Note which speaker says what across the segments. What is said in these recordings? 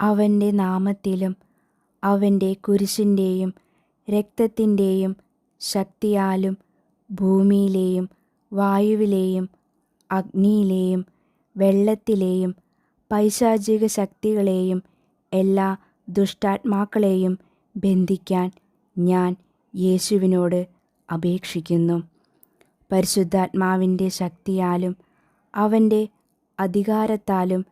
Speaker 1: അവന്റെ നാമത്തിലും അവന്റെ കുരിശിന്റെയും രക്തത്തിന്റെയും ശക്തിയാലും ഭൂമിയിലെയും വായുവിലെയും അഗ്നിയിലെയും വെള്ളത്തിലെയും പൈശാചിക ശക്തികളെയും എല്ലാ ദുഷ്ടാത്മാക്കളെയും ബന്ധിക്കാൻ ഞാൻ യേശുവിനോട് അപേക്ഷിക്കുന്നു. പരിശുദ്ധാത്മാവിന്റെ ശക്തിയാലും അവന്റെ അധികാരത്താലും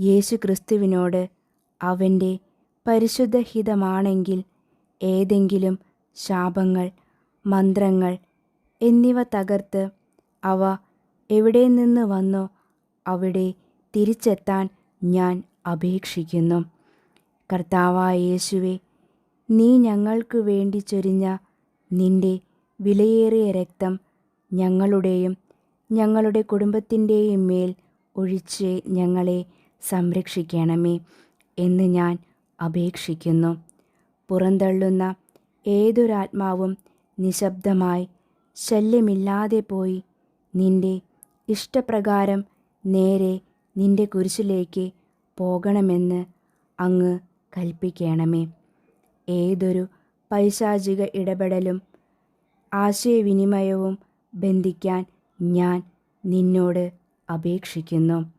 Speaker 1: യേശു ക്രിസ്തുവിനോട് അവന്റെ പരിശുദ്ധഹിതമാണെങ്കിൽ ഏതെങ്കിലും ശാപങ്ങൾ മന്ത്രങ്ങൾ എന്നിവ തകർത്ത് അവ എവിടെ നിന്ന് വന്നോ അവിടെ തിരിച്ചെത്താൻ ഞാൻ അപേക്ഷിക്കുന്നു. കർത്താവായ യേശുവെ നീ ഞങ്ങൾക്ക് വേണ്ടി ചൊരിഞ്ഞ നിന്റെ വിലയേറിയ രക്തം ഞങ്ങളുടെയും ഞങ്ങളുടെ കുടുംബത്തിന്റെയും മേൽ ഒഴിച്ച് ഞങ്ങളെ സംരക്ഷിക്കണമേ. എന്ന് ഞാൻ അപേക്ഷിക്കുന്നു. പുറന്തള്ളുന്ന ഏതൊരാത്മാവും നിശബ്ദമായി ശല്യമില്ലാതെ പോയി നിന്റെ ഇഷ്ടപ്രകാരം നേരെ നിന്റെ കുരിശിലേക്ക് പോകണമെന്ന് അങ്ങ് കൽപ്പിക്കണമേ. ഏതൊരു പൈശാചിക ഇടപെടലും ആശയവിനിമയവും ബന്ധിക്കാൻ ഞാൻ നിന്നോട് അപേക്ഷിക്കുന്നു.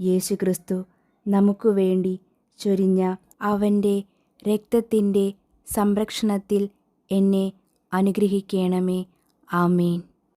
Speaker 1: യേശുക്രിസ്തു നമുക്ക് വേണ്ടി ചൊരിഞ്ഞ അവന്റെ രക്തത്തിന്റെ സംരക്ഷണത്തിൽ എന്നെ അനുഗ്രഹിക്കണമേ. ആമേൻ.